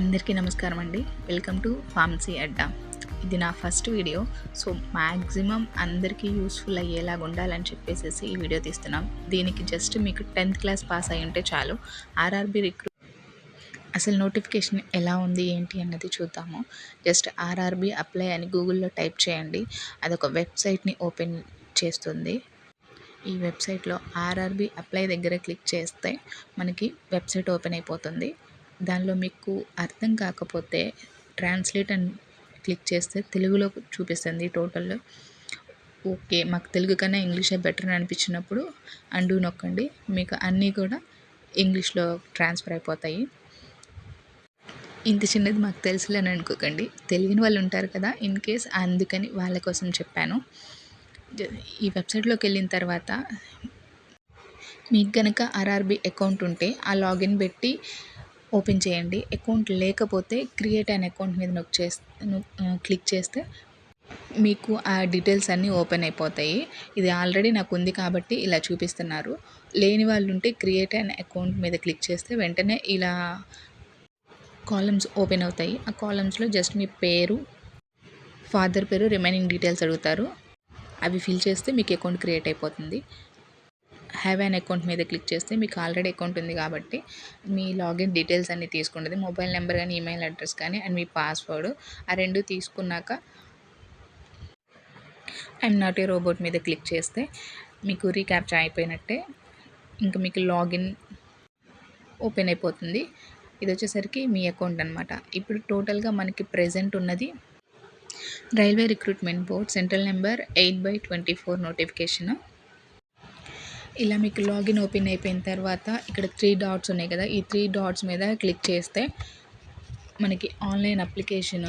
అందరికీ నమస్కారం అండి. Welcome to pharmacy Adda. ఇది నా ఫస్ట్ వీడియో. సో మ్యాక్సిమం అందరికీ యూస్ఫుల్ అయ్యేలాగా ఉండాలని చెప్పేసి ఈ వీడియో తీస్తున్నాం. దీనికి జస్ట్ మీకు టెన్త్ క్లాస్ పాస్ అయి ఉంటే చాలు. ఆర్ఆర్బి రిక్రూ అసలు నోటిఫికేషన్ ఎలా ఉంది ఏంటి అన్నది చూద్దాము. జస్ట్ ఆర్ఆర్బి అప్లై అని గూగుల్లో టైప్ చేయండి. అదొక వెబ్సైట్ని ఓపెన్ చేస్తుంది. ఈ వెబ్సైట్లో ఆర్ఆర్బి అప్లై దగ్గర క్లిక్ చేస్తే మనకి వెబ్సైట్ ఓపెన్ అయిపోతుంది. దానిలో మీకు అర్థం కాకపోతే ట్రాన్స్లేట్ అని క్లిక్ చేస్తే తెలుగులో చూపిస్తుంది టోటల్ ఓకే మాకు తెలుగు కన్నా ఇంగ్లీషే బెటర్ అని అనిపించినప్పుడు అండు నొక్కండి. మీకు అన్నీ కూడా ఇంగ్లీష్లో ట్రాన్స్ఫర్ అయిపోతాయి. ఇంత చిన్నది మాకు తెలుసులేని అనుకోకండి. తెలియని వాళ్ళు ఉంటారు కదా ఇన్ కేస్ అందుకని వాళ్ళ కోసం చెప్పాను. ఈ వెబ్సైట్లోకి వెళ్ళిన తర్వాత మీకు కనుక ఆర్ఆర్బి అకౌంట్ ఉంటే ఆ లాగిన్ పెట్టి ఓపెన్ చేయండి. అకౌంట్ లేకపోతే క్రియేట్ అన్ అకౌంట్ మీద నొక్ చేస్తే క్లిక్ చేస్తే మీకు ఆ డీటెయిల్స్ అన్నీ ఓపెన్ అయిపోతాయి. ఇది ఆల్రెడీ నాకు ఉంది కాబట్టి ఇలా చూపిస్తున్నారు. లేని వాళ్ళు ఉంటే క్రియేట్ అన్ అకౌంట్ మీద క్లిక్ చేస్తే వెంటనే ఇలా కాలమ్స్ ఓపెన్ అవుతాయి. ఆ కాలమ్స్లో జస్ట్ మీ పేరు ఫాదర్ పేరు రిమైనింగ్ డీటెయిల్స్ అడుగుతారు. అవి ఫిల్ చేస్తే మీకు అకౌంట్ క్రియేట్ అయిపోతుంది. హ్యావ్ అన్ అకౌంట్ మీద క్లిక్ చేస్తే మీకు ఆల్రెడీ అకౌంట్ ఉంది కాబట్టి మీ లాగిన్ డీటెయిల్స్ అన్నీ తీసుకుంటుంది. మొబైల్ నెంబర్ కానీ ఈమెయిల్ అడ్రస్ కానీ అండ్ మీ పాస్వర్డ్ ఆ రెండు తీసుకున్నాక ఐఎమ్ నాట్ ఏ రోబోట్ మీద క్లిక్ చేస్తే మీకు రీక్యాప్చర్ అయిపోయినట్టే ఇంకా మీకు లాగిన్ ఓపెన్ అయిపోతుంది. ఇది వచ్చేసరికి మీ అకౌంట్ అనమాట ఇప్పుడు టోటల్గా మనకి ప్రజెంట్ ఉన్నది railway recruitment board central number eight by twenty four notification. ఇలా మీకు లాగిన్ ఓపెన్ అయిపోయిన తర్వాత ఇక్కడ త్రీ డాట్స్ ఉన్నాయి కదా ఈ త్రీ డాట్స్ మీద క్లిక్ చేస్తే మనకి online application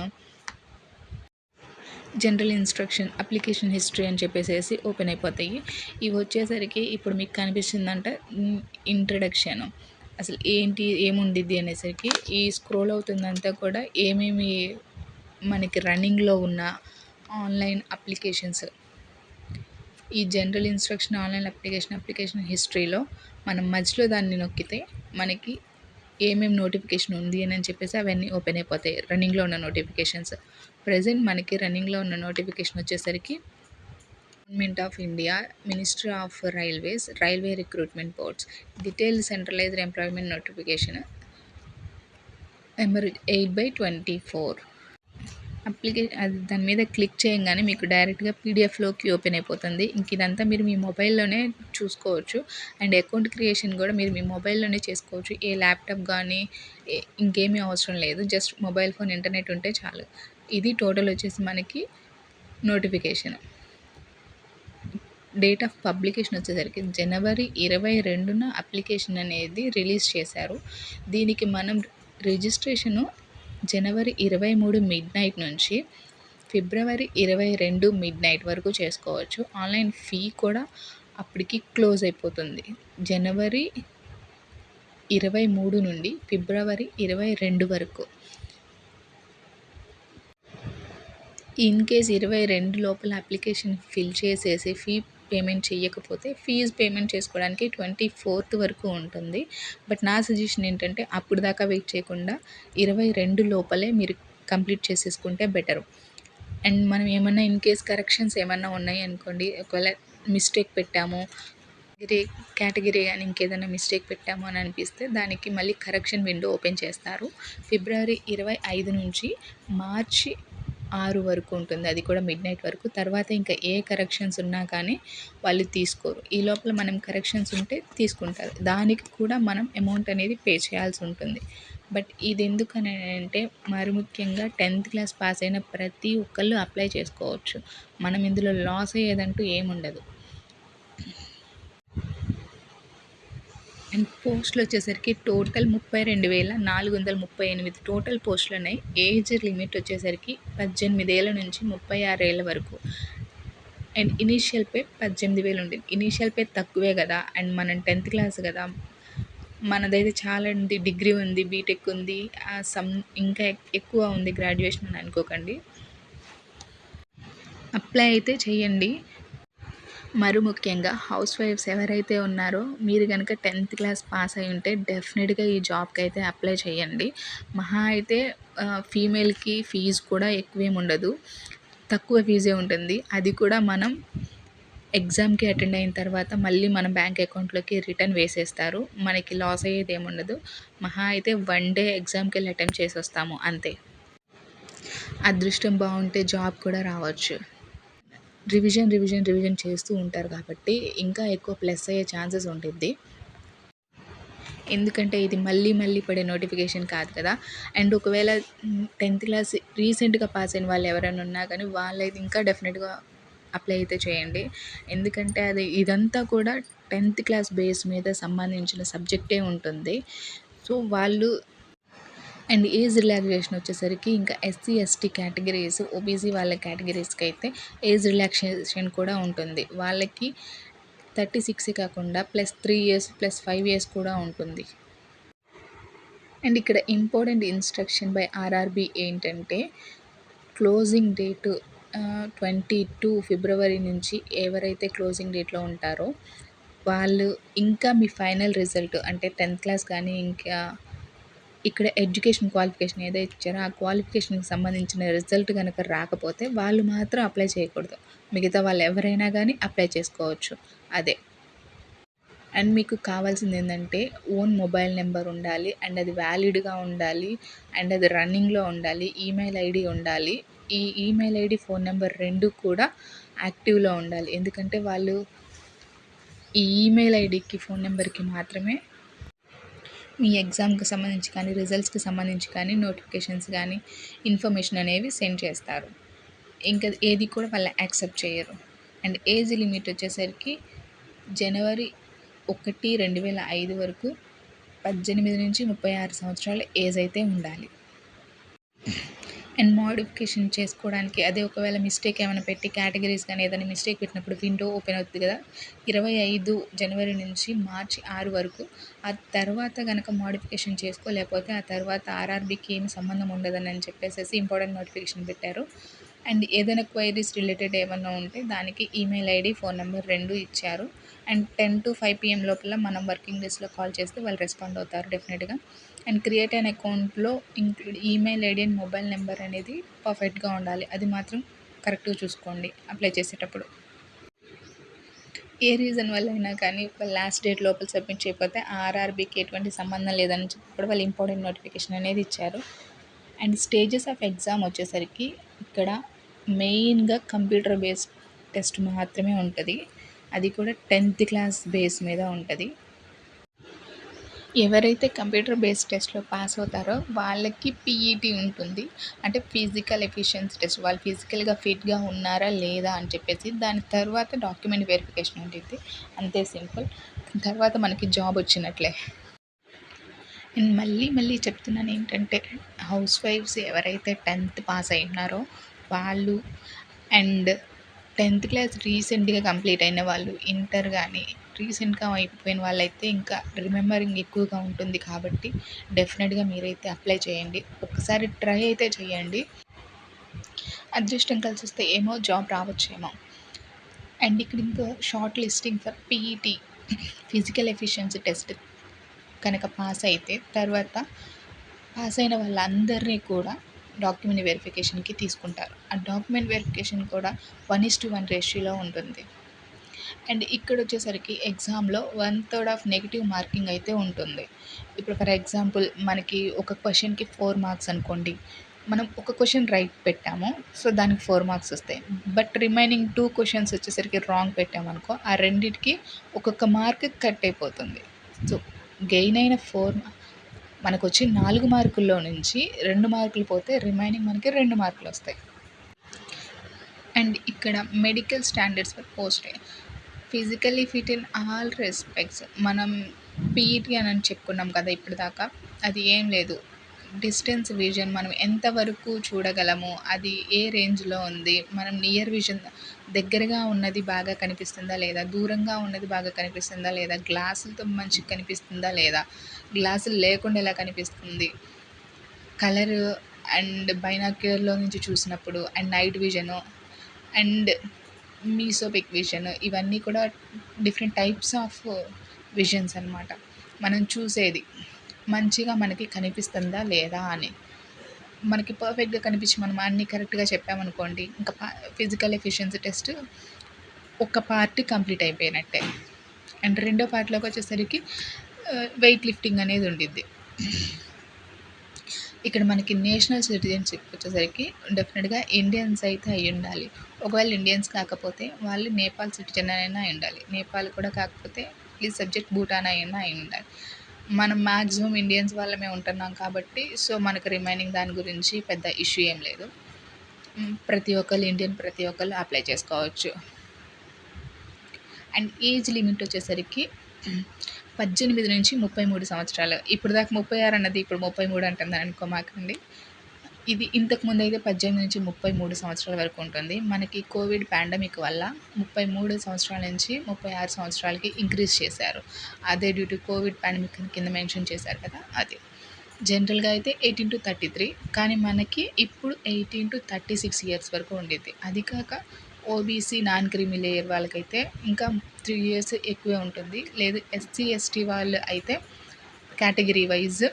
general instruction application history అని చెప్పేసి ఓపెన్ అయిపోతాయి. ఇవి వచ్చేసరికి ఇప్పుడు మీకు కనిపిస్తుందంటే ఇంట్రడక్షన్. అసలు ఏంటి ఏముండిద్ది అనేసరికి ఈ స్క్రోల్ అవుతుందంతా కూడా ఏమేమి మనకి రన్నింగ్లో ఉన్న ఆన్లైన్ అప్లికేషన్స్. ఈ general instruction online application application హిస్టరీలో మనం మధ్యలో దాన్ని నొక్కితే మనకి ఏమేమి నోటిఫికేషన్ ఉంది అని చెప్పేసి అవన్నీ ఓపెన్ అయిపోతాయి. రన్నింగ్లో ఉన్న నోటిఫికేషన్స్. ప్రజెంట్ మనకి రన్నింగ్లో ఉన్న నోటిఫికేషన్ వచ్చేసరికి government of India ministry of railways railway recruitment boards detail centralised employment notification number eight by twenty four. అప్లికే అది దాని మీద క్లిక్ చేయగానే మీకు డైరెక్ట్గా పీడిఎఫ్లోకి ఓపెన్ అయిపోతుంది. ఇంక ఇదంతా మీరు మీ మొబైల్లోనే చూసుకోవచ్చు. అండ్ అకౌంట్ క్రియేషన్ కూడా మీరు మీ మొబైల్లోనే చేసుకోవచ్చు. ఏ ల్యాప్టాప్ కానీ ఏ- ఇంకేమీ అవసరం లేదు. జస్ట్ మొబైల్ ఫోన్ ఇంటర్నెట్ ఉంటే చాలు. ఇది టోటల్ వచ్చేసి మనకి నోటిఫికేషన్. డేట్ ఆఫ్ పబ్లికేషన్ వచ్చేసరికి జనవరి ఇరవై రెండున అప్లికేషన్ అనేది రిలీజ్ చేశారు. దీనికి మనం రిజిస్ట్రేషను జనవరి ఇరవై మూడు మిడ్ నైట్ నుంచి ఫిబ్రవరి ఇరవై రెండు మిడ్ నైట్ వరకు చేసుకోవచ్చు. ఆన్లైన్ ఫీ కూడా అప్పటికి క్లోజ్ అయిపోతుంది. జనవరి ఇరవై మూడు నుండి ఫిబ్రవరి ఇరవై రెండు వరకు. ఇన్ కేస్ ఇరవై రెండు లోపల అప్లికేషన్ ఫిల్ చేసేసి ఫీ పేమెంట్ చేయకపోతే ఫీజు పేమెంట్ చేసుకోవడానికి ట్వంటీ ఫోర్త్ వరకు ఉంటుంది. బట్ నా సజెషన్ ఏంటంటే అప్పుడు దాకా వెయిట్ చేయకుండా ఇరవై రెండు లోపలే మీరు కంప్లీట్ చేసేసుకుంటే బెటరు. అండ్ మనం ఏమన్నా ఇన్ కేస్ కరెక్షన్స్ ఏమన్నా ఉన్నాయి అనుకోండి ఒకవేళ మిస్టేక్ పెట్టాము కేటగిరీ కేటగిరీ కానీ ఇంకేదైనా మిస్టేక్ పెట్టాము అని అనిపిస్తే దానికి మళ్ళీ కరెక్షన్ విండో ఓపెన్ చేస్తారు. ఫిబ్రవరి ఇరవై ఐదు నుంచి మార్చి ఆరు వరకు ఉంటుంది. అది కూడా మిడ్ నైట్ వరకు. తర్వాత ఇంకా ఏ కరెక్షన్స్ ఉన్నా కానీ వాళ్ళు తీసుకోరు. ఈ లోపల మనం కరెక్షన్స్ ఉంటే తీసుకుంటారు. దానికి కూడా మనం అమౌంట్ అనేది పే చేయాల్సి ఉంటుంది. బట్ ఇది ఎందుకని అంటే మరి ముఖ్యంగా టెన్త్ క్లాస్ పాస్ అయిన ప్రతి ఒక్కళ్ళు అప్లై చేసుకోవచ్చు. మనం ఇందులో లాస్ అయ్యేదంటూ ఏముండదు. అండ్ పోస్టులు వచ్చేసరికి టోటల్ ముప్పై రెండు వేల నాలుగు వందల ముప్పై ఎనిమిది టోటల్ పోస్టులు ఉన్నాయి. ఏజ్ లిమిట్ వచ్చేసరికి పద్దెనిమిది ఏళ్ళ నుంచి ముప్పై ఆరు ఏళ్ళ వరకు. అండ్ ఇనీషియల్ పే పద్దెనిమిది వేలు ఉండేది. ఇనీషియల్ పే తక్కువే కదా? అండ్ మనం టెన్త్ క్లాస్ కదా? మనదైతే చాలా ఉంది. డిగ్రీ ఉంది బీటెక్ ఉంది. సమ్ ఇంకా ఎక్కువ ఉంది గ్రాడ్యుయేషన్ అని అనుకోకండి. అప్లై అయితే చేయండి. మరి ముఖ్యంగా హౌస్ వైఫ్స్ ఎవరైతే ఉన్నారో మీరు కనుక టెన్త్ క్లాస్ పాస్ అయి ఉంటే డెఫినెట్గా ఈ జాబ్కి అయితే అప్లై చేయండి. మహా అయితే ఫీమేల్కి ఫీజు కూడా ఎక్కువేం ఉండదు. తక్కువ ఫీజే ఉంటుంది. అది కూడా మనం ఎగ్జామ్కి అటెండ్ అయిన తర్వాత మళ్ళీ మన బ్యాంక్ అకౌంట్లోకి రిటర్న్ వేసేస్తారు. మనకి లాస్ అయ్యేది ఏముండదు మహా అయితే వన్ డే ఎగ్జామ్కి వెళ్ళి అటెంప్ట్ చేసి వస్తాము అంతే. అదృష్టం బాగుంటే జాబ్ కూడా రావచ్చు. రివిజన్ రివిజన్ రివిజన్ చేస్తూ ఉంటారు కాబట్టి ఇంకా ఎక్కువ ప్లస్ అయ్యే ఛాన్సెస్ ఉంటుంది ఎందుకంటే ఇది మళ్ళీ మళ్ళీ పడే నోటిఫికేషన్ కాదు కదా. అండ్ ఒకవేళ టెన్త్ క్లాస్ రీసెంట్గా పాస్ అయిన వాళ్ళు ఎవరైనా ఉన్నా కానీ వాళ్ళైతే ఇంకా డెఫినెట్గా అప్లై అయితే చేయండి. ఎందుకంటే అది ఇదంతా కూడా టెన్త్ క్లాస్ బేస్ మీద సంబంధించిన సబ్జెక్టే ఉంటుంది. సో వాళ్ళు అండ్ ఏజ్ రిలాక్సేషన్ వచ్చేసరికి ఇంకా ఎస్సీ ఎస్టీ కేటగిరీస్ ఓబీసీ వాళ్ళ కేటగిరీస్కి అయితే ఏజ్ రిలాక్సేషన్ కూడా ఉంటుంది. వాళ్ళకి థర్టీ సిక్స్ కాకుండా plus three years plus five years కూడా ఉంటుంది. అండ్ ఇక్కడ ఇంపార్టెంట్ ఇన్స్ట్రక్షన్ బై ఆర్ఆర్బి ఏంటంటే క్లోజింగ్ డేట్ ట్వంటీ టూ ఫిబ్రవరి నుంచి ఎవరైతే క్లోజింగ్ డేట్లో ఉంటారో వాళ్ళు ఇంకా మీ ఫైనల్ రిజల్ట్ అంటే టెన్త్ క్లాస్ కానీ ఇంకా ఇక్కడ ఎడ్యుకేషన్ క్వాలిఫికేషన్ ఏదైతే ఇచ్చారో ఆ క్వాలిఫికేషన్కి సంబంధించిన రిజల్ట్ కనుక రాకపోతే వాళ్ళు మాత్రం అప్లై చేయకూడదు. మిగతా వాళ్ళు ఎవరైనా కానీ అప్లై చేసుకోవచ్చు. అదే. అండ్ మీకు కావాల్సింది ఏంటంటే ఓన్ మొబైల్ నెంబర్ ఉండాలి అండ్ అది వ్యాలిడ్గా ఉండాలి అండ్ అది రన్నింగ్లో ఉండాలి ఈమెయిల్ ఐడి ఉండాలి. ఈ ఈమెయిల్ ఐడి ఫోన్ నెంబర్ రెండు కూడా యాక్టివ్లో ఉండాలి. ఎందుకంటే వాళ్ళు ఈ ఈమెయిల్ ఐడికి ఫోన్ నెంబర్కి మాత్రమే మీ ఎగ్జామ్కి సంబంధించి కానీ రిజల్ట్స్కి సంబంధించి కానీ నోటిఫికేషన్స్ కానీ ఇన్ఫర్మేషన్ అనేవి సెండ్ చేస్తారు. ఇంకా ఏది కూడా వాళ్ళు యాక్సెప్ట్ చేయరు. అండ్ ఏజ్ లిమిట్ వచ్చేసరికి జనవరి ఒకటి రెండు వేల ఐదు వరకు పద్దెనిమిది నుంచి ముప్పై ఆరు సంవత్సరాల ఏజ్ అయితే ఉండాలి. అండ్ మోడిఫికేషన్ చేసుకోవడానికి అదే ఒకవేళ మిస్టేక్ ఏమైనా పెట్టి కేటగిరీస్ కానీ ఏదైనా మిస్టేక్ పెట్టినప్పుడు విండో ఓపెన్ అవుతుంది కదా ఇరవై ఐదు జనవరి నుంచి మార్చి ఆరు వరకు. ఆ తర్వాత కనుక మోడిఫికేషన్ చేసుకోలేకపోతే ఆ తర్వాత ఆర్ఆర్బీకి ఏమి సంబంధం ఉండదని అని చెప్పేసి ఇంపార్టెంట్ నోటిఫికేషన్ పెట్టారు. అండ్ ఏదైనా క్వైరీస్ రిలేటెడ్ ఏమన్నా ఉంటే దానికి ఈమెయిల్ ఐడి ఫోన్ నెంబర్ రెండు ఇచ్చారు. And ten to five PM లోపల మనం వర్కింగ్ డేస్లో కాల్ చేస్తే వాళ్ళు రెస్పాండ్ అవుతారు డెఫినెట్గా. అండ్ క్రియేట్ అయిన అకౌంట్లో include email ID and mobile number అనేది పర్ఫెక్ట్గా ఉండాలి. అది మాత్రం కరెక్ట్గా చూసుకోండి అప్లై చేసేటప్పుడు. ఏ రీజన్ వల్ల అయినా కానీ ఒక లాస్ట్ డేట్ లోపల సబ్మిట్ చేయకపోతే ఆర్ఆర్బీకి ఎటువంటి సంబంధం లేదని చెప్పి కూడా వాళ్ళు ఇంపార్టెంట్ నోటిఫికేషన్ అనేది ఇచ్చారు. అండ్ స్టేజెస్ ఆఫ్ ఎగ్జామ్ వచ్చేసరికి ఇక్కడ మెయిన్గా కంప్యూటర్ బేస్డ్ టెస్ట్ మాత్రమే ఉంటుంది. అది కూడా టెన్త్ క్లాస్ బేస్ మీద ఉంటుంది. ఎవరైతే కంప్యూటర్ బేస్డ్ టెస్ట్లో పాస్ అవుతారో వాళ్ళకి పీఈటీ ఉంటుంది. అంటే ఫిజికల్ ఎఫిషియన్సీ టెస్ట్. వాళ్ళు ఫిజికల్గా ఫిట్గా ఉన్నారా లేదా అని చెప్పేసి దాని తర్వాత డాక్యుమెంట్ వెరిఫికేషన్ ఉంటుంది అంతే సింపుల్. తర్వాత మనకి జాబ్ వచ్చినట్లే. నేను మళ్ళీ మళ్ళీ చెప్తున్నాను ఏంటంటే హౌస్ వైఫ్స్ ఎవరైతే టెన్త్ పాస్ అయినారో వాళ్ళు అండ్ టెన్త్ క్లాస్ రీసెంట్గా కంప్లీట్ అయిన వాళ్ళు ఇంటర్ కానీ రీసెంట్గా అయిపోయిన వాళ్ళైతే ఇంకా రిమెంబరింగ్ ఎక్కువగా ఉంటుంది కాబట్టి డెఫినెట్గా మీరైతే అప్లై చేయండి. ఒకసారి ట్రై అయితే చేయండి. అదృష్టం కలిసి వస్తే ఏమో జాబ్ రావచ్చేమో. అండ్ ఇక్కడ ఇంకా shortlisting for PET physical efficiency test కనుక పాస్ అయితే తర్వాత పాస్ అయిన వాళ్ళందరినీ కూడా డాక్యుమెంట్ వెరిఫికేషన్కి తీసుకుంటారు. ఆ డాక్యుమెంట్ వెరిఫికేషన్ కూడా వన్ ఇస్ టు వన్ రేషియోలో ఉంటుంది. అండ్ ఇక్కడ వచ్చేసరికి ఎగ్జామ్లో one third of negative marking అయితే ఉంటుంది. ఇప్పుడు ఫర్ ఎగ్జాంపుల్ మనకి ఒక క్వశ్చన్కి ఫోర్ మార్క్స్ అనుకోండి మనం ఒక క్వశ్చన్ రైట్ పెట్టాము సో దానికి ఫోర్ మార్క్స్ వస్తాయి. బట్ రిమైనింగ్ టూ క్వశ్చన్స్ వచ్చేసరికి రాంగ్ పెట్టామనుకో ఆ రెండింటికి ఒక్కొక్క మార్క్ కట్ అయిపోతుంది. సో గెయిన్ అయిన ఫోర్ మనకు వచ్చి నాలుగు మార్కుల్లో నుంచి రెండు మార్కులు పోతే రిమైనింగ్ మనకి రెండు మార్కులు వస్తాయి. అండ్ ఇక్కడ medical standards for post physically fit in all respects. మనం పీఈటీ అని చెప్పుకున్నాం కదా ఇప్పటిదాకా అది ఏం లేదు. డిస్టెన్స్ విజన్ మనం ఎంతవరకు చూడగలము అది ఏ రేంజ్లో ఉంది మనం నియర్ విజన్ దగ్గరగా ఉన్నది బాగా కనిపిస్తుందా లేదా దూరంగా ఉన్నది బాగా కనిపిస్తుందా లేదా గ్లాసులతో మంచిగా కనిపిస్తుందా లేదా గ్లాసులు లేకుండా ఎలా కనిపిస్తుంది కలర్ అండ్ బైనాక్యులర్లో నుంచి చూసినప్పుడు and night vision and mesopic vision ఇవన్నీ కూడా డిఫరెంట్ టైప్స్ ఆఫ్ విజన్స్ అనమాట మనం చూసేది మంచిగా మనకి కనిపిస్తుందా లేదా అని. మనకి పర్ఫెక్ట్గా కనిపించి మనం అన్నీ కరెక్ట్గా చెప్పామనుకోండి ఇంకా ఫిజికల్ ఎఫిషియన్సీ టెస్ట్ ఒక పార్ట్ కంప్లీట్ అయిపోయినట్టే. అండ్ రెండో పార్ట్లోకి వచ్చేసరికి uh, వెయిట్ లిఫ్టింగ్ అనేది ఉండిద్ది. ఇక్కడ మనకి నేషనల్ సిటిజన్షిప్ వచ్చేసరికి డెఫినెట్గా ఇండియన్స్ అయితే అయి ఉండాలి. ఒకవేళ ఇండియన్స్ కాకపోతే వాళ్ళు నేపాల్ సిటిజన్ అయినా అయి ఉండాలి. నేపాల్ కూడా కాకపోతే ఈ సబ్జెక్ట్ భూటాన్ అయినా అయి ఉండాలి. మనం మ్యాక్సిమం ఇండియన్స్ వాళ్ళమే ఉంటున్నాం కాబట్టి సో మనకు రిమైనింగ్ దాని గురించి పెద్ద ఇష్యూ ఏం లేదు. ప్రతి ఒక్కరు ఇండియన్ ప్రతి ఒక్కరు అప్లై చేసుకోవచ్చు. అండ్ ఏజ్ లిమిట్ వచ్చేసరికి పద్దెనిమిది నుంచి ముప్పై మూడు సంవత్సరాలు. ఇప్పుడు దాకా ముప్పై ఆరు అన్నది ఇప్పుడు ముప్పై మూడు అంటుంది అనుకోమాకండి. ఇది ఇంతకు ముందు అయితే పద్దెనిమిది నుంచి ముప్పై మూడు సంవత్సరాల వరకు ఉంటుంది. మనకి కోవిడ్ పాండమిక్ వల్ల ముప్పై మూడు సంవత్సరాల నుంచి ముప్పై ఆరు సంవత్సరాలకి ఇంక్రీజ్ చేశారు. అదే డ్యూ టు కోవిడ్ పాండమిక్ కింద మెన్షన్ చేశారు కదా అది. జనరల్గా అయితే ఎయిటీన్ టు థర్టీ త్రీ కానీ మనకి ఇప్పుడు eighteen to thirty six years వరకు ఉండేది. అది కాక ఓబీసీ నాన్ క్రీమీ లేయర్ వాళ్ళకైతే ఇంకా త్రీ ఇయర్స్ ఎక్కువే ఉంటుంది. లేదు ఎస్సీ ఎస్టీ వాళ్ళు అయితే కేటగిరీ వైజ్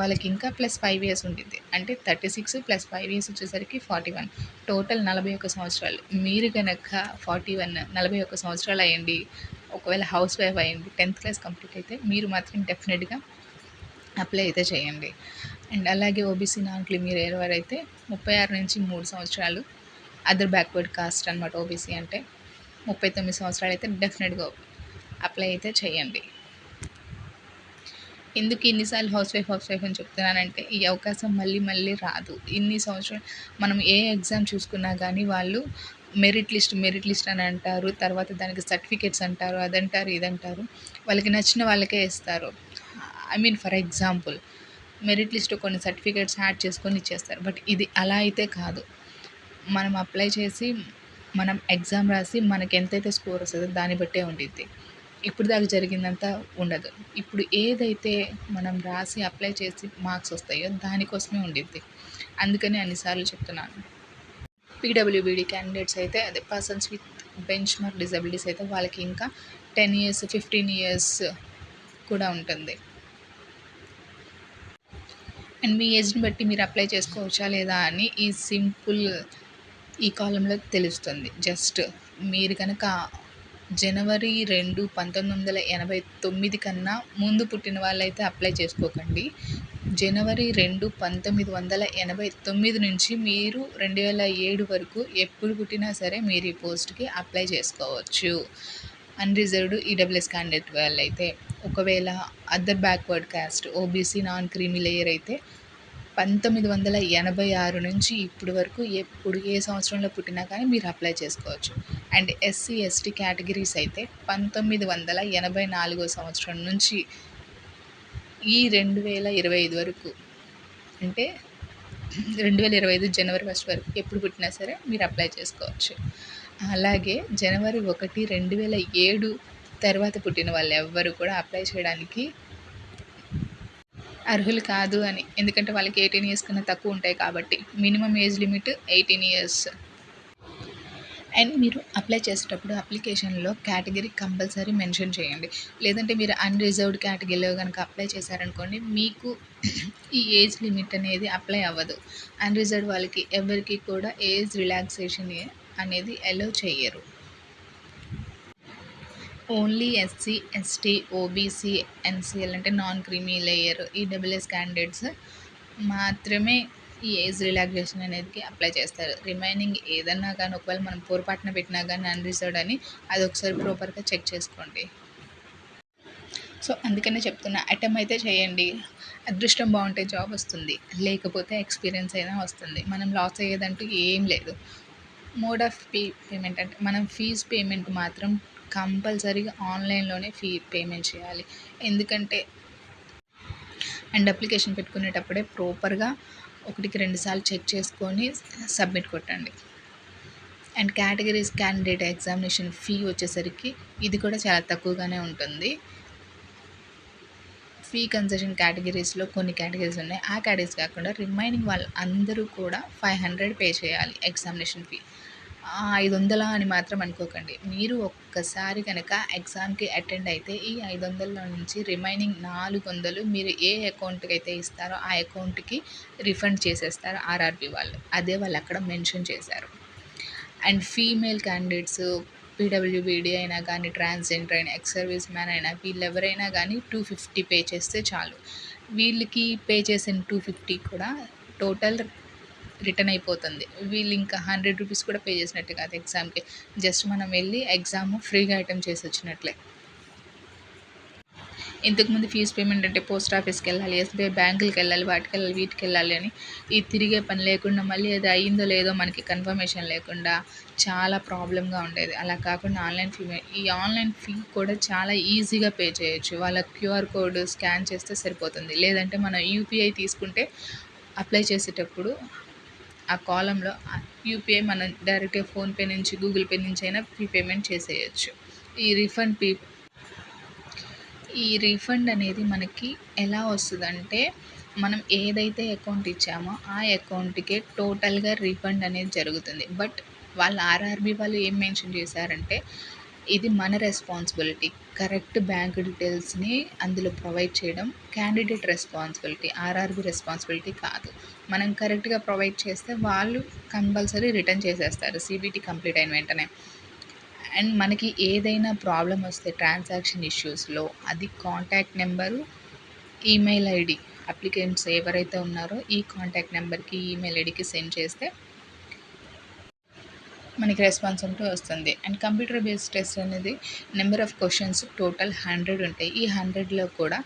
వాళ్ళకి ఇంకా ప్లస్ ఫైవ్ ఇయర్స్ ఉంటుంది. అంటే thirty six plus five years వచ్చేసరికి ఫార్టీ వన్. టోటల్ నలభై ఒక్క సంవత్సరాలు. మీరు కనుక ఫార్టీ వన్ నలభై ఒక్క సంవత్సరాలు అయ్యండి ఒకవేళ హౌస్ వైఫ్ అయ్యండి టెన్త్ క్లాస్ కంప్లీట్ అయితే మీరు మాత్రం డెఫినెట్గా అప్లై అయితే చేయండి. అండ్ అలాగే ఓబీసీ నాన్ క్లిమీర్ ఎవరైతే ముప్పై ఆరు నుంచి మూడు సంవత్సరాలు అదర్ బ్యాక్వర్డ్ కాస్ట్ అనమాట ఓబీసీ అంటే ముప్పై తొమ్మిది సంవత్సరాలు అయితే డెఫినెట్గా అప్లై అయితే చేయండి. ఎందుకు ఇన్నిసార్లు హౌస్ వైఫ్ హౌస్ వైఫ్ అని చెప్తున్నానంటే ఈ అవకాశం మళ్ళీ మళ్ళీ రాదు. ఇన్ని సంవత్సరాలు మనం ఏ ఎగ్జామ్ చూసుకున్నా కానీ వాళ్ళు మెరిట్ లిస్ట్ మెరిట్ లిస్ట్ అని అంటారు తర్వాత దానికి సర్టిఫికేట్స్ అంటారు అదంటారు ఇదంటారు వాళ్ళకి నచ్చిన వాళ్ళకే ఇస్తారు. I mean for example merit list కొన్ని సర్టిఫికేట్స్ యాడ్ చేసుకొని ఇచ్చేస్తారు బట్ ఇది అలా అయితే కాదు. మనం అప్లై చేసి మనం ఎగ్జామ్ రాసి మనకి ఎంతైతే స్కోర్ వస్తుందో దాన్ని బట్టే ఉండిద్ది. ఇప్పుడు దాకా జరిగిందంతా ఉండదు. ఇప్పుడు ఏదైతే మనం రాసి అప్లై చేసి మార్క్స్ వస్తాయో దానికోసమే ఉండిద్ది. అందుకని అన్నిసార్లు చెప్తున్నాను. పీడబ్ల్యూబీడీ క్యాండిడేట్స్ అయితే అదే persons with benchmark disabilities అయితే వాళ్ళకి ఇంకా టెన్ ఇయర్స్ ఫిఫ్టీన్ ఇయర్స్ కూడా ఉంటుంది. అండ్ మీ ఏజ్ని బట్టి మీరు అప్లై చేసుకోవచ్చా లేదా అని ఈ సింపుల్ ఈ కాలంలో తెలుస్తుంది. జస్ట్ మీరు కనుక జనవరి రెండు పంతొమ్మిది వందల ఎనభై తొమ్మిది కన్నా ముందు పుట్టిన వాళ్ళైతే అప్లై చేసుకోకండి. జనవరి రెండు పంతొమ్మిది వందల ఎనభై తొమ్మిది నుంచి మీరు రెండు వేల ఏడు వరకు ఎప్పుడు పుట్టినా సరే మీరు ఈ పోస్ట్కి అప్లై చేసుకోవచ్చు. అన్రిజర్వ్డ్ ఈడబ్ల్యూఎస్ క్యాండిడేట్ వాళ్ళైతే. ఒకవేళ other backward caste OBC non creamy layer అయితే పంతొమ్మిది వందల ఎనభై ఆరు నుంచి ఇప్పటి వరకు ఎప్పుడు ఏ సంవత్సరంలో పుట్టినా కానీ మీరు అప్లై చేసుకోవచ్చు. అండ్ ఎస్సీ ఎస్టీ కేటగిరీస్ అయితే పంతొమ్మిది వందల ఎనభై నాలుగో సంవత్సరం నుంచి ఈ రెండు వేల ఇరవై ఐదు వరకు అంటే రెండు వేల ఇరవై ఐదు జనవరి ఫస్ట్ వరకు ఎప్పుడు పుట్టినా సరే మీరు అప్లై చేసుకోవచ్చు. అలాగే జనవరి ఒకటి రెండు వేల ఏడు తర్వాత పుట్టిన వాళ్ళు ఎవ్వరు కూడా అప్లై చేయడానికి అర్హులు కాదు అని. ఎందుకంటే వాళ్ళకి ఎయిటీన్ ఇయర్స్ కన్నా తక్కువ ఉంటాయి కాబట్టి. Minimum age limit eighteen years. And మీరు అప్లై చేసేటప్పుడు అప్లికేషన్లో కేటగిరీ కంపల్సరీ మెన్షన్ చేయండి. లేదంటే మీరు అన్రిజర్వ్డ్ కేటగిరీలో కనుక అప్లై చేశారనుకోండి మీకు ఈ ఏజ్ లిమిట్ అనేది అప్లై అవ్వదు. అన్రిజర్వ్డ్ వాళ్ళకి ఎవరికి కూడా ఏజ్ రిలాక్సేషన్ అనేది అలో చేయరు only SC ST OBC NCL అంటే non creamy layer EWS candidates మాత్రమే ఈ ఏజ్ రిలాక్సేషన్ అనేది అప్లై చేస్తారు. రిమైనింగ్ ఏదన్నా కానీ ఒకవేళ మనం పొరపాటున పెట్టినా కానీ అన్రిజర్వ్డ్ అని అది ఒకసారి ప్రాపర్గా చెక్ చేసుకోండి. సో అందుకనే చెప్తున్నా అటెంప్ అయితే చేయండి. అదృష్టం బాగుంటే జాబ్ వస్తుంది. లేకపోతే ఎక్స్పీరియన్స్ అయినా వస్తుంది. మనం లాస్ అయ్యేదంటూ ఏం లేదు. మోడ్ ఆఫ్ పే పేమెంట్ అంటే మనం ఫీజ్ పేమెంట్ మాత్రం కంపల్సరీగా ఆన్లైన్లోనే ఫీ పేమెంట్ చేయాలి. ఎందుకంటే అండ్ అప్లికేషన్ పెట్టుకునేటప్పుడే ప్రాపర్గా ఒకటికి రెండుసార్లు చెక్ చేసుకొని సబ్మిట్ కొట్టండి. And categories candidate examination fee వచ్చేసరికి ఇది కూడా చాలా తక్కువగానే ఉంటుంది. ఫీ కన్సెషన్ కేటగిరీస్లో కొన్ని కేటగిరీస్ ఉన్నాయి. ఆ కేటగిరీస్ కాకుండా రిమైనింగ్ వాళ్ళు అందరూ కూడా ఫైవ్ హండ్రెడ్ పే చేయాలి ఎగ్జామినేషన్ ఫీ. ఐదు వందలా అని మాత్రం అనుకోకండి. మీరు ఒక్కసారి కనుక ఎగ్జామ్కి అటెండ్ అయితే ఈ ఐదు వందల నుంచి రిమైనింగ్ నాలుగు వందలు మీరు ఏ అకౌంట్కి అయితే ఇస్తారో ఆ అకౌంట్కి రిఫండ్ చేసేస్తారు ఆర్ఆర్బి వాళ్ళు. అదే వాళ్ళు అక్కడ మెన్షన్ చేశారు. అండ్ ఫీమేల్ క్యాండిడేట్స్ పీడబ్ల్యూబీడీ అయినా కానీ ట్రాన్స్జెండర్ అయినా ఎక్స్ సర్వీస్ మ్యాన్ అయినా వీళ్ళు ఎవరైనా కానీ టూ ఫిఫ్టీ పే చేస్తే చాలు. వీళ్ళకి పే చేసిన టూ ఫిఫ్టీ కూడా టోటల్ రిటర్న్ అయిపోతుంది. వీళ్ళు ఇంకా హండ్రెడ్ రూపీస్ కూడా పే చేసినట్టు కాదు ఎగ్జామ్కి. జస్ట్ మనం వెళ్ళి ఎగ్జామ్ ఫ్రీగా అటెంప్ట్ చేసి వచ్చినట్లే. ఇంతకుముందు ఫీజు పేమెంట్ అంటే పోస్ట్ ఆఫీస్కి వెళ్ళాలి ఎస్బీఐ బ్యాంకులకి వెళ్ళాలి వాటికి వెళ్ళాలి వీటికి వెళ్ళాలి అని ఈ తిరిగే పని లేకుండా మళ్ళీ అది అయిందో లేదో మనకి కన్ఫర్మేషన్ లేకుండా చాలా ప్రాబ్లమ్గా ఉండేది. అలా కాకుండా ఆన్లైన్ ఫీ ఈ ఆన్లైన్ ఫీ కూడా చాలా ఈజీగా పే చేయొచ్చు. వాళ్ళ క్యూఆర్ కోడ్ స్కాన్ చేస్తే సరిపోతుంది. లేదంటే మనం యూపీఐ తీసుకుంటే అప్లై చేసేటప్పుడు ఆ కాలంలో యూపీఐ మనం డైరెక్ట్గా ఫోన్పే నుంచి గూగుల్ పే నుంచి అయినా ప్రీపేమెంట్ చేసేయచ్చు. ఈ రీఫండ్ పీ ఈ రీఫండ్ అనేది మనకి ఎలా వస్తుందంటే మనం ఏదైతే అకౌంట్ ఇచ్చామో ఆ అకౌంట్కే టోటల్గా రీఫండ్ అనేది జరుగుతుంది. బట్ వాళ్ళ ఆర్ఆర్బి వాళ్ళు ఏం మెన్షన్ చేశారంటే ఇది మన రెస్పాన్సిబిలిటీ. కరెక్ట్ బ్యాంక్ డీటెయిల్స్ని అందులో ప్రొవైడ్ చేయడం క్యాండిడేట్ రెస్పాన్సిబిలిటీ ఆర్ఆర్బి రెస్పాన్సిబిలిటీ కాదు. మనం కరెక్ట్గా ప్రొవైడ్ చేస్తే వాళ్ళు కంపల్సరీ రిటర్న్ చేసేస్తారు సిబిటీ కంప్లీట్ అయిన వెంటనే. అండ్ మనకి ఏదైనా ప్రాబ్లం వస్తే ట్రాన్సాక్షన్ ఇష్యూస్లో అది contact number email ID applicants ఎవరైతే ఉన్నారో ఈ కాంటాక్ట్ నెంబర్కి ఈమెయిల్ ఐడికి సెండ్ చేస్తే మనకి రెస్పాన్స్ ఉంటూ వస్తుంది. అండ్ కంప్యూటర్ బేస్డ్ టెస్ట్ అనేది number of questions total hundred ఉంటాయి. ఈ హండ్రెడ్లో కూడా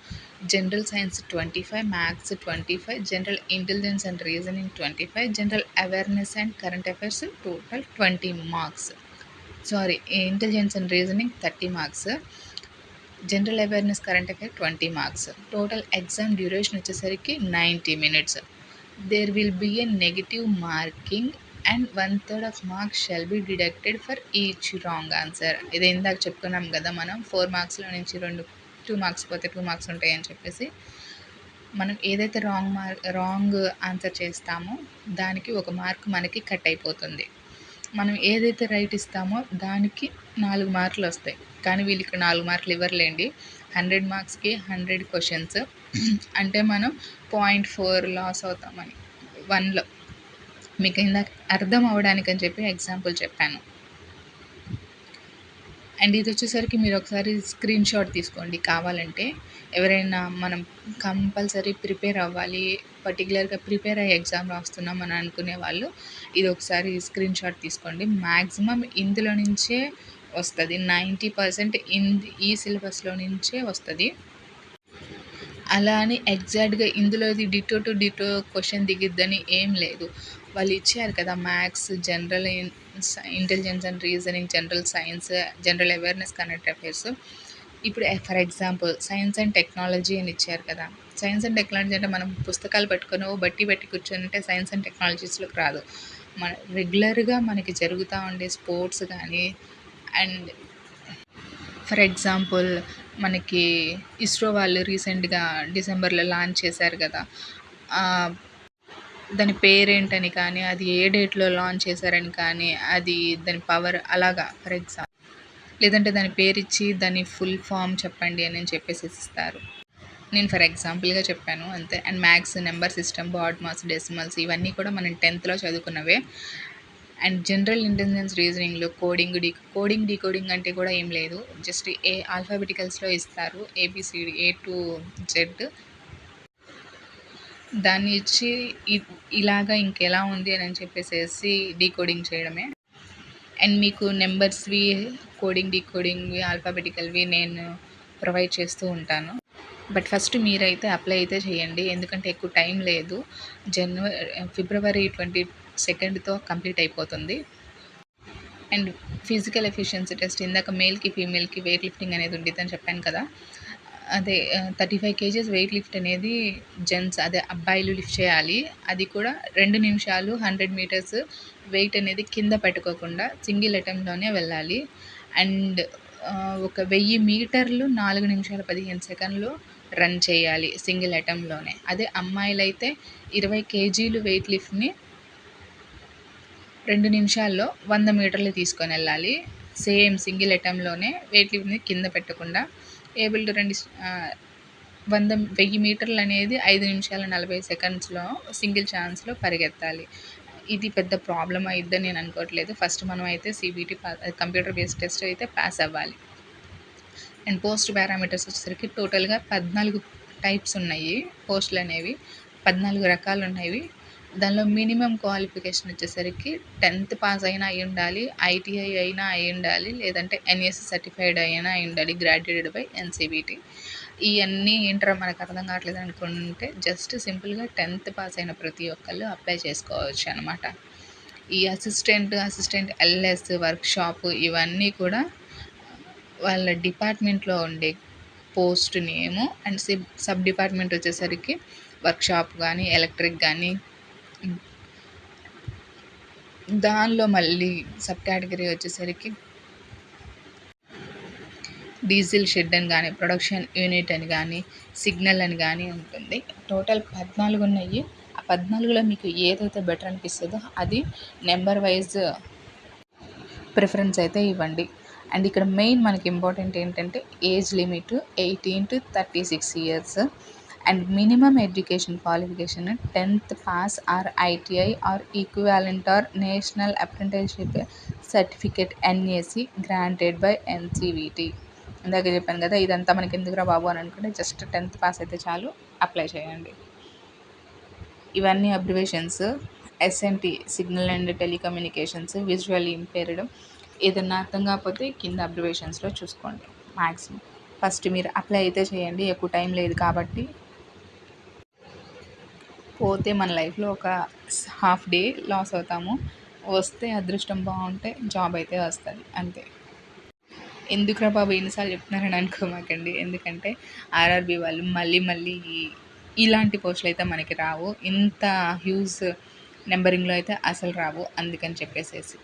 general science twenty five maths twenty five general intelligence and reasoning twenty five general awareness and current affairs total twenty marks. Sorry intelligence and reasoning thirty marks. General awareness current affair twenty marks. Total exam duration వచ్చేసరికి ninety minutes. There will be a negative marking and one third of marks shall be deducted for each wrong answer ఇది ఇందాక చెప్పుకున్నాం కదా మనం four మార్క్స్లో నుంచి రెండు two marks పోతే టూ మార్క్స్ ఉంటాయని చెప్పేసి మనం ఏదైతే రాంగ్ మార్క్ రాంగ్ ఆన్సర్ చేస్తామో దానికి ఒక మార్క్ మనకి కట్ అయిపోతుంది. మనం ఏదైతే రైట్ ఇస్తామో దానికి నాలుగు మార్కులు వస్తాయి. కానీ వీళ్ళకి నాలుగు మార్కులు ఇవ్వరులేండి. హండ్రెడ్ మార్క్స్కి హండ్రెడ్ క్వశ్చన్స్ అంటే మనం పాయింట్ ఫోర్ లాస్ అవుతామని వన్లో మీకు ఇందాక అర్థం అవడానికి అని చెప్పి ఎగ్జాంపుల్ చెప్పాను. అండ్ ఇది వచ్చేసరికి మీరు ఒకసారి స్క్రీన్ షాట్ తీసుకోండి. కావాలంటే ఎవరైనా మనం కంపల్సరీ ప్రిపేర్ అవ్వాలి పర్టికులర్గా ప్రిపేర్ అయ్యే ఎగ్జామ్ రాస్తున్నాం అని అనుకునే వాళ్ళు ఇది ఒకసారి స్క్రీన్ షాట్ తీసుకోండి. మ్యాక్సిమం ఇందులో నుంచే వస్తుంది. నైంటీ పర్సెంట్ ఇన్ ఈ సిలబస్లో నుంచే వస్తుంది. అలా అని ఎగ్జాక్ట్గా ఇందులో డిటో టు డిటో క్వశ్చన్ దిగిద్దని ఏం లేదు. వాళ్ళు ఇచ్చారు కదా maths general intelligence and reasoning general science general awareness current affairs. ఇప్పుడు for example science and technology అని ఇచ్చారు కదా. సైన్స్ అండ్ టెక్నాలజీ అంటే మనం పుస్తకాలు పెట్టుకుని బట్టి పెట్టి కూర్చొని అంటే సైన్స్ అండ్ టెక్నాలజీస్లోకి రాదు. మన రెగ్యులర్గా మనకి జరుగుతూ ఉండే స్పోర్ట్స్ కానీ అండ్ ఫర్ ఎగ్జాంపుల్ మనకి ఇస్రో వాళ్ళు రీసెంట్గా డిసెంబర్లో లాంచ్ చేశారు కదా. దాని పేరేంటని కానీ అది ఏ డేట్లో లాంచ్ చేశారని కానీ అది దాని పవర్ అలాగా ఫర్ ఎగ్జాంపుల్ లేదంటే దాని పేరు ఇచ్చి దాని ఫుల్ ఫామ్ చెప్పండి అని చెప్పేసి ఇస్తారు. నేను ఫర్ ఎగ్జాంపుల్గా చెప్పాను అంతే. And maths number system BODMAS decimals ఇవన్నీ కూడా మనం టెన్త్లో చదువుకున్నవే. అండ్ జనరల్ ఇంటెలిజెన్స్ రీజనింగ్లో కోడింగ్ డీ కోడింగ్ డీకోడింగ్ అంటే కూడా ఏం లేదు. జస్ట్ ఏ ఆల్ఫాబెటికల్స్లో ఇస్తారు ఏబిసిడి ఏ టు జెడ్ దాన్ని ఇచ్చి ఇలాగా ఇంకెలా ఉంది అని చెప్పేసేసి డీకోడింగ్ చేయడమే. అండ్ మీకు నెంబర్స్వి కోడింగ్ డీకోడింగ్వి ఆల్ఫాబెటికల్వి నేను ప్రొవైడ్ చేస్తూ ఉంటాను. బట్ ఫస్ట్ మీరైతే అప్లై అయితే చేయండి. ఎందుకంటే ఎక్కువ టైం లేదు. జనవరి ఫిబ్రవరి ట్వంటీ సెకండ్తో కంప్లీట్ అయిపోతుంది. అండ్ ఫిజికల్ ఎఫిషియన్సీ టెస్ట్ ఇందాక మేల్కి ఫీమేల్కి వెయిట్ లిఫ్టింగ్ అనేది ఉండిద్దని చెప్పాను కదా. అదే thirty five kgs weight lift అనేది జెంట్స్ అదే అబ్బాయిలు లిఫ్ట్ చేయాలి. అది కూడా రెండు నిమిషాలు హండ్రెడ్ మీటర్స్ వెయిట్ అనేది కింద పెట్టుకోకుండా సింగిల్ అటెంప్ట్లోనే వెళ్ళాలి. అండ్ ఒక వెయ్యి మీటర్లు నాలుగు నిమిషాల పదిహేను సెకండ్లు రన్ చేయాలి సింగిల్ అటెంప్ట్లోనే. అదే అమ్మాయిలు అయితే ఇరవై కేజీలు వెయిట్ లిఫ్ట్ని రెండు నిమిషాల్లో వంద మీటర్లు తీసుకొని వెళ్ళాలి. సేమ్ సింగిల్ అటెంప్ట్లోనే వెయిట్ లిఫ్ట్ని కింద పెట్టకుండా ఏబుల్ టు రెండు వంద వెయ్యి మీటర్లు అనేది ఐదు నిమిషాల నలభై సెకండ్స్లో సింగిల్ ఛాన్స్లో పరిగెత్తాలి. ఇది పెద్ద ప్రాబ్లం అయిద్దని నేను అనుకోవట్లేదు. ఫస్ట్ మనం అయితే సిబిటి కంప్యూటర్ బేస్డ్ టెస్ట్ అయితే పాస్ అవ్వాలి. అండ్ పోస్ట్ పారామీటర్స్ వచ్చేసరికి టోటల్గా పద్నాలుగు టైప్స్ ఉన్నాయి. పోస్టులు అనేవి పద్నాలుగు రకాలు ఉన్నాయి. దానిలో మినిమం క్వాలిఫికేషన్ వచ్చేసరికి టెన్త్ పాస్ అయినా అయి ఉండాలి ఐటీఐ అయినా అయి ఉండాలి లేదంటే ఎన్ఎస్సి సర్టిఫైడ్ అయినా అయి ఉండాలి గ్రాడ్యుయేటెడ్ బై ఎన్సీబీటీ. ఇవన్నీ ఏంటో మనకు అర్థం కావట్లేదు అనుకుంటే జస్ట్ సింపుల్గా టెన్త్ పాస్ అయిన ప్రతి ఒక్కళ్ళు అప్లై చేసుకోవచ్చు అనమాట ఈ అసిస్టెంట్ అసిస్టెంట్ ఎల్ఎస్ వర్క్షాప్ ఇవన్నీ కూడా వాళ్ళ డిపార్ట్మెంట్లో ఉండే post name and sub sub department వచ్చేసరికి వర్క్షాప్ కానీ ఎలక్ట్రిక్ కానీ దానిలో మళ్ళీ సబ్ కేటగిరీ వచ్చేసరికి డీజిల్ షెడ్ అని కానీ ప్రొడక్షన్ యూనిట్ అని కానీ సిగ్నల్ అని కానీ ఉంటుంది. టోటల్ పద్నాలుగు ఉన్నాయి. ఆ పద్నాలుగులో మీకు ఏదైతే బెటర్ అనిపిస్తుందో అది నెంబర్ వైజ్ ప్రిఫరెన్స్ అయితే ఇవ్వండి. అండ్ ఇక్కడ మెయిన్ మనకి ఇంపార్టెంట్ ఏంటంటే age limit eighteen to thirty six years. And minimum education qualification tenth pass or ITI or equivalent or national apprenticeship certificate NAC granted by NCVT. ఇందాక చెప్పాను కదా ఇదంతా మనకి ఎందుకురా బాబు అని అనుకుంటే జస్ట్ టెన్త్ పాస్ అయితే చాలు అప్లై చేయండి. ఇవన్నీ abbreviations SMT signal and telecommunications visual impaired ఏదన్నా అర్థం కాకపోతే కింద అబ్రివేషన్స్లో చూసుకోండి మ్యాక్సిమం ఫస్ట్ మీరు అప్లై అయితే చేయండి ఎక్కువ టైం లేదు కాబట్టి పోతే మన లైఫ్లో ఒక హాఫ్ డే లాస్ అవుతాము. వస్తే అదృష్టం బాగుంటే జాబ్ అయితే వస్తుంది. అంతే. ఎందుకురా బాబు ఎన్నిసార్లు చెప్తున్నారని అనుకోమాకండి. ఎందుకంటే ఆర్ఆర్బి వాళ్ళు మళ్ళీ మళ్ళీ ఇలాంటి పోస్టులు అయితే మనకి రావు. ఇంత హ్యూజ్ నెంబరింగ్లో అయితే అసలు రావు. అందుకని చెప్పేసేసి.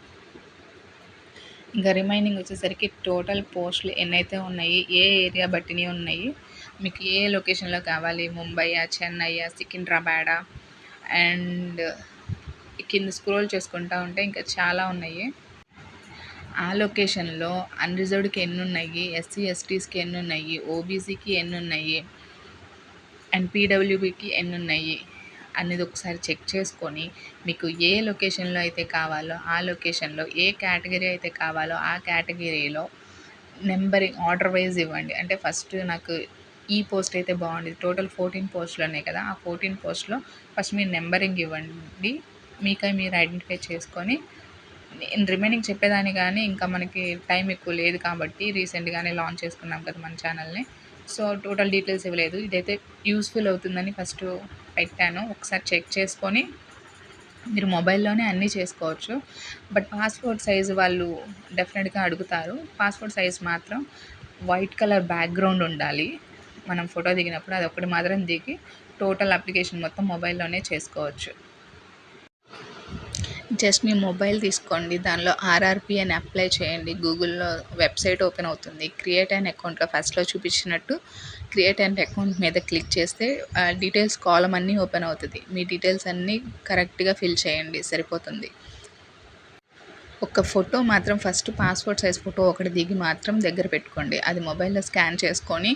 ఇంకా రిమైనింగ్ వచ్చేసరికి టోటల్ పోస్టులు ఎన్నైతే ఉన్నాయి ఏ ఏరియా బట్టిని ఉన్నాయి. మీకు ఏ లొకేషన్లో కావాలి? ముంబైయా చెన్నయ్యా సికింద్రాబాడా అండ్ కింద స్క్రోల్ చేసుకుంటా ఉంటే ఇంకా చాలా ఉన్నాయి. ఆ లొకేషన్లో అన్రిజర్వ్డ్కి ఎన్ని ఉన్నాయి? ఎస్సీ ఎస్టీస్కి ఎన్ని ఉన్నాయి? ఓబీసీకి ఎన్ని ఉన్నాయి? అండ్ పీడబ్ల్యూబీకి ఎన్ని ఉన్నాయి? అనేది ఒకసారి చెక్ చేసుకొని మీకు ఏ లొకేషన్లో అయితే కావాలో ఆ లొకేషన్లో ఏ కేటగిరీ అయితే కావాలో ఆ కేటగిరీలో నెంబరింగ్ ఆర్డర్ వైజ్ ఇవ్వండి. అంటే ఫస్ట్ నాకు ఈ పోస్ట్ అయితే బాగుండేది. టోటల్ ఫోర్టీన్ పోస్టులు ఉన్నాయి కదా ఆ ఫోర్టీన్ పోస్ట్లో ఫస్ట్ మీరు నెంబరింగ్ ఇవ్వండి. మీకై మీరు ఐడెంటిఫై చేసుకొని నేను రిమైనింగ్ చెప్పేదాన్ని కానీ ఇంకా మనకి టైం ఎక్కువ లేదు కాబట్టి రీసెంట్గానే లాంచ్ చేసుకున్నాం కదా మన ఛానల్ని సో టోటల్ డీటెయిల్స్ ఇవ్వలేదు. ఇదైతే యూస్ఫుల్ అవుతుందని ఫస్ట్ పెట్టాను. ఒకసారి చెక్ చేసుకొని మీరు మొబైల్లోనే అన్నీ చేసుకోవచ్చు. బట్ పాస్పోర్ట్ సైజ్ వాళ్ళు డెఫినెట్గా అడుగుతారు. పాస్పోర్ట్ సైజ్ మాత్రం వైట్ కలర్ బ్యాక్గ్రౌండ్ ఉండాలి. మనం ఫోటో దిగినప్పుడు అది ఒకటి మాత్రం దిగి టోటల్ అప్లికేషన్ మొత్తం మొబైల్లోనే చేసుకోవచ్చు. జస్ట్ మీ మొబైల్ తీసుకోండి దానిలో ఆర్ఆర్పి అని అప్లై చేయండి. గూగుల్లో వెబ్సైట్ ఓపెన్ అవుతుంది. క్రియేట్ అండ్ అకౌంట్లో ఫస్ట్లో చూపించినట్టు క్రియేట్ అండ్ అకౌంట్ మీద క్లిక్ చేస్తే డీటెయిల్స్ కాలం అన్నీ ఓపెన్ అవుతుంది. మీ డీటెయిల్స్ అన్నీ కరెక్ట్గా ఫిల్ చేయండి సరిపోతుంది. ఒక ఫోటో మాత్రం ఫస్ట్ పాస్పోర్ట్ సైజ్ ఫోటో ఒకటి దిగి మాత్రం దగ్గర పెట్టుకోండి. అది మొబైల్లో స్కాన్ చేసుకొని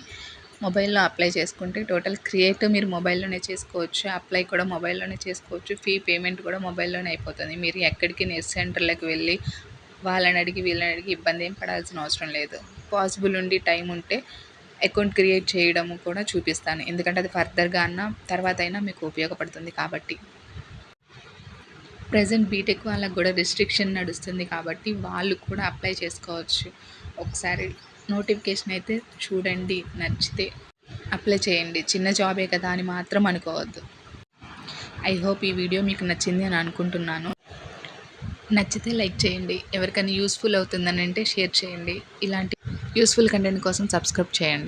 మొబైల్లో అప్లై చేసుకుంటే టోటల్ క్రియేట్ మీరు మొబైల్లోనే చేసుకోవచ్చు అప్లై కూడా మొబైల్లోనే చేసుకోవచ్చు ఫీ పేమెంట్ కూడా మొబైల్లోనే అయిపోతుంది. మీరు ఎక్కడికి నెట్ సెంటర్లకు వెళ్ళి వాళ్ళని అడిగి వీళ్ళని అడిగి ఇబ్బంది ఏం పడాల్సిన అవసరం లేదు. పాసిబుల్ ఉండి టైం ఉంటే అకౌంట్ క్రియేట్ చేయడము కూడా చూపిస్తాను. ఎందుకంటే అది ఫర్దర్గా అన్న తర్వాత అయినా మీకు ఉపయోగపడుతుంది కాబట్టి. ప్రజెంట్ బీటెక్ వాళ్ళకు కూడా రిస్ట్రిక్షన్ నడుస్తుంది కాబట్టి వాళ్ళు కూడా అప్లై చేసుకోవచ్చు. ఒకసారి నోటిఫికేషన్ అయితే చూడండి నచ్చితే అప్లై చేయండి. చిన్న జాబే కదా అని మాత్రం అనుకోవద్దు. ఐ హోప్ ఈ వీడియో మీకు నచ్చింది అని అనుకుంటున్నాను. నచ్చితే లైక్ చేయండి. ఎవరికైనా యూస్ఫుల్ అవుతుందని అంటే షేర్ చేయండి. ఇలాంటి యూస్ఫుల్ కంటెంట్ కోసం సబ్స్క్రైబ్ చేయండి.